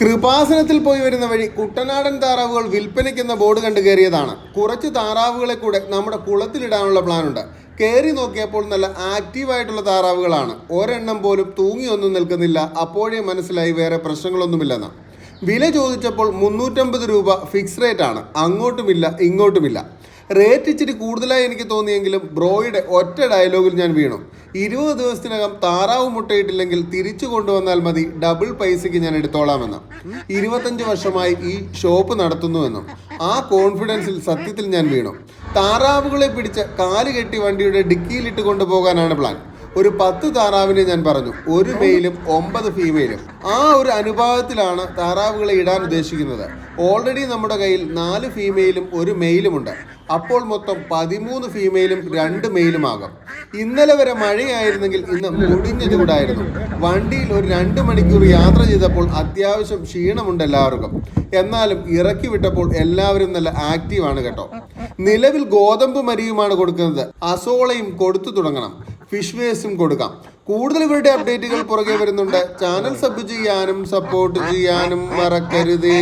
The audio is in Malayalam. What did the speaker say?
കൃപാസനത്തിൽ പോയി വരുന്ന വഴി കുട്ടനാടൻ താറാവുകൾ വിൽപ്പനയ്ക്കെന്ന ബോർഡ് കണ്ടു കയറിയതാണ്. കുറച്ച് താറാവുകളെ കൂടെ നമ്മുടെ കുളത്തിലിടാനുള്ള പ്ലാനുണ്ട്. കയറി നോക്കിയപ്പോൾ നല്ല ആക്റ്റീവായിട്ടുള്ള താറാവുകളാണ്. ഒരെണ്ണം പോലും തൂങ്ങിയൊന്നും നിൽക്കുന്നില്ല. അപ്പോഴേ മനസ്സിലായി വേറെ പ്രശ്നങ്ങളൊന്നുമില്ലെന്ന്. വില ചോദിച്ചപ്പോൾ മുന്നൂറ്റമ്പത് രൂപ ഫിക്സ് റേറ്റ് ആണ് അങ്ങോട്ടുമില്ല ഇങ്ങോട്ടുമില്ല. റേറ്റ് ഇച്ചിരി കൂടുതലായി എനിക്ക് തോന്നിയെങ്കിലും ബ്രോയുടെ ഒറ്റ ഡയലോഗിൽ ഞാൻ വീണു. ഇരുപത് ദിവസത്തിനകം താറാവ് മുട്ടയിട്ടില്ലെങ്കിൽ തിരിച്ചു കൊണ്ടുവന്നാൽ മതി ഡബിൾ പൈസയ്ക്ക് ഞാൻ എടുത്തോളാമെന്ന്. ഇരുപത്തഞ്ച് വർഷമായി ഈ ഷോപ്പ് നടത്തുന്നുവെന്നും ആ കോൺഫിഡൻസിൽ സത്യത്തിൽ ഞാൻ വീണു. താറാവുകളെ പിടിച്ച് കാൽ കെട്ടി വണ്ടിയുടെ ഡിക്കിയിലിട്ട് കൊണ്ടുപോകാനാണ് പ്ലാൻ ഒരു പത്ത് താറാവിനെ ഞാൻ പറഞ്ഞു ഒരു മെയിലും ഒമ്പത് ഫീമെയിലും ആ ഒരു അനുഭാവത്തിലാണ് താറാവുകളെ ഇടാൻ ഉദ്ദേശിക്കുന്നത്. ഓൾറെഡി നമ്മുടെ കയ്യിൽ നാല് ഫീമെയിലും ഒരു മെയിലുമുണ്ട് അപ്പോൾ മൊത്തം പതിമൂന്ന് ഫീമെയിലും രണ്ട് മെയിലുമാകും ഇന്നലെ വരെ മഴയായിരുന്നെങ്കിൽ ഇന്ന് മുടിഞ്ഞ ചൂടായിരുന്നു വണ്ടിയിൽ ഒരു രണ്ട് മണിക്കൂർ യാത്ര ചെയ്തപ്പോൾ അത്യാവശ്യം ക്ഷീണമുണ്ട് എല്ലാവർക്കും. എന്നാലും ഇറക്കി വിട്ടപ്പോൾ എല്ലാവരും നല്ല ആക്റ്റീവാണ് കേട്ടോ. നിലവിൽ ഗോതമ്പ് മരിയുമാണ് കൊടുക്കുന്നത്. അസോളയും കൊടുത്തു തുടങ്ങണം. ഫിഷ് വേസും കൊടുക്കാം. കൂടുതൽ ഇവരുടെ അപ്ഡേറ്റുകൾ പുറകെ വരുന്നുണ്ട്. ചാനൽ സബ് ചെയ്യാനും സപ്പോർട്ട് ചെയ്യാനും മറക്കരുതേ.